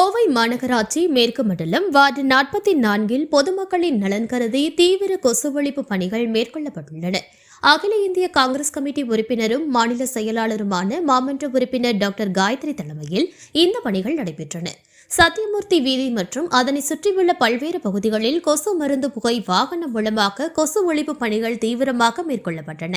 கோவை மாநகராட்சி மேற்கு மண்டலம் வார்டு நாற்பத்தி நான்கில் பொதுமக்களின் நலன் கருதி தீவிர கொசு ஒழிப்பு பணிகள் மேற்கொள்ளப்பட்டுள்ளன. அகில இந்திய காங்கிரஸ் கமிட்டி உறுப்பினரும் மாநில செயலாளருமான மாமன்ற உறுப்பினர் டாக்டர் காயத்ரி தலைமையில் இந்த பணிகள் நடைபெற்றன. சத்தியமூர்த்தி வீதி மற்றும் அதனை சுற்றியுள்ள பல்வேறு பகுதிகளில் கொசு மருந்து புகை வாகனம் மூலமாக கொசு ஒழிப்பு பணிகள் தீவிரமாக மேற்கொள்ளப்பட்டன.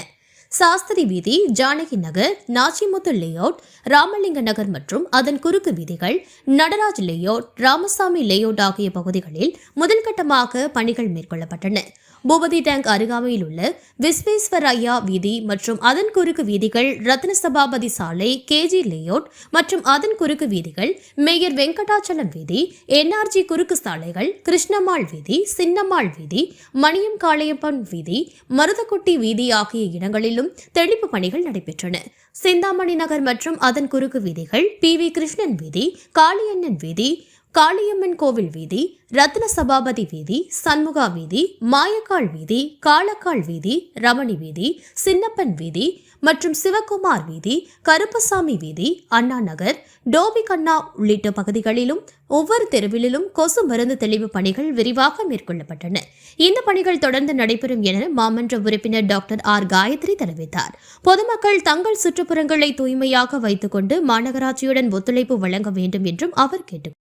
சாஸ்திரி வீதி ஜானகி நகர் நாச்சிமுத்து லேஅவுட் ராமலிங்க நகர் மற்றும் அதன் குறுக்கு வீதிகள் நடராஜ் லேஅவுட் ராமசாமி லேஅவுட் ஆகிய பகுதிகளில் முதல்கட்டமாக பணிகள் மேற்கொள்ளப்பட்டன. பூபதி டேங்க் அருகாமையில் உள்ள விஸ்வேஸ்வரய்யா வீதி மற்றும் அதன் குறுக்கு வீதிகள் ரத்ன சபாபதி சாலை கேஜி லேஅவுட் மற்றும் அதன் குறுக்கு வீதிகள் மேயர் வெங்கடாச்சலம் வீதி என்ஆர்ஜி குறுக்கு சாலைகள் கிருஷ்ணம்மாள் வீதி சின்னம்மாள் வீதி மணியம் காளையப்பன் வீதி மருதக்குட்டி வீதி ஆகிய இடங்களிலும் தெளிப்பு பணிகள் நடைபெற்றன. சிந்தாமணி நகர் மற்றும் அதன் குறுக்கு வீதிகள் பி வி கிருஷ்ணன் வீதி காளியண்ணன் வீதி காளியம்மன் கோவில் வீதி ரத்ன சபாபதி வீதி சண்முகா வீதி மாயக்கால் வீதி காளக்கால் வீதி ரமணி வீதி சின்னப்பன் வீதி மற்றும் சிவகுமார் வீதி கருப்பசாமி வீதி அண்ணா நகர் டோபி கண்ணா உள்ளிட்ட பகுதிகளிலும் ஒவ்வொரு தெருவிலும் கொசு மருந்து தெளிவு பணிகள் விரிவாக மேற்கொள்ளப்பட்டன. இந்த பணிகள் தொடர்ந்து நடைபெறும் என மாமன்ற உறுப்பினர் டாக்டர் ஆர் காயத்ரி தெரிவித்தார். பொதுமக்கள் தங்கள் சுற்றுப்புறங்களை தூய்மையாக வைத்துக் கொண்டு மாநகராட்சியுடன் ஒத்துழைப்பு வழங்க வேண்டும் என்றும் அவர் கேட்டுக்